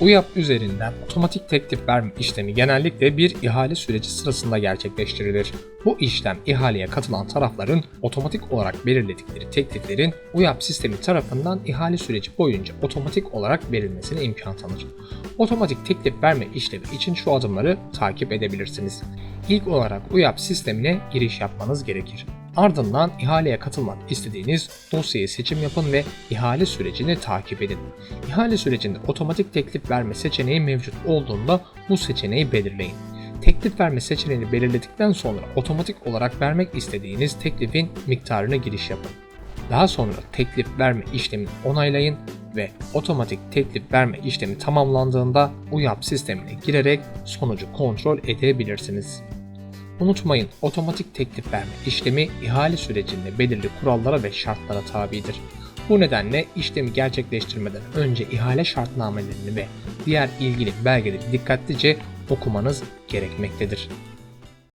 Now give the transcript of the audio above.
UYAP üzerinden otomatik teklif verme işlemi genellikle bir ihale süreci sırasında gerçekleştirilir. Bu işlem ihaleye katılan tarafların otomatik olarak belirledikleri tekliflerin UYAP sistemi tarafından ihale süreci boyunca otomatik olarak verilmesine imkan tanır. Otomatik teklif verme işlemi için şu adımları takip edebilirsiniz. İlk olarak UYAP sistemine giriş yapmanız gerekir. Ardından ihaleye katılmak istediğiniz dosyayı seçim yapın ve ihale sürecini takip edin. İhale sürecinde otomatik teklif verme seçeneği mevcut olduğunda bu seçeneği belirleyin. Teklif verme seçeneğini belirledikten sonra otomatik olarak vermek istediğiniz teklifin miktarına giriş yapın. Daha sonra teklif verme işlemini onaylayın ve otomatik teklif verme işlemi tamamlandığında UYAP sistemine girerek sonucu kontrol edebilirsiniz. Unutmayın otomatik teklif verme işlemi ihale sürecinde belirli kurallara ve şartlara tabidir. Bu nedenle işlemi gerçekleştirmeden önce ihale şartnamelerini ve diğer ilgili belgeleri dikkatlice okumanız gerekmektedir.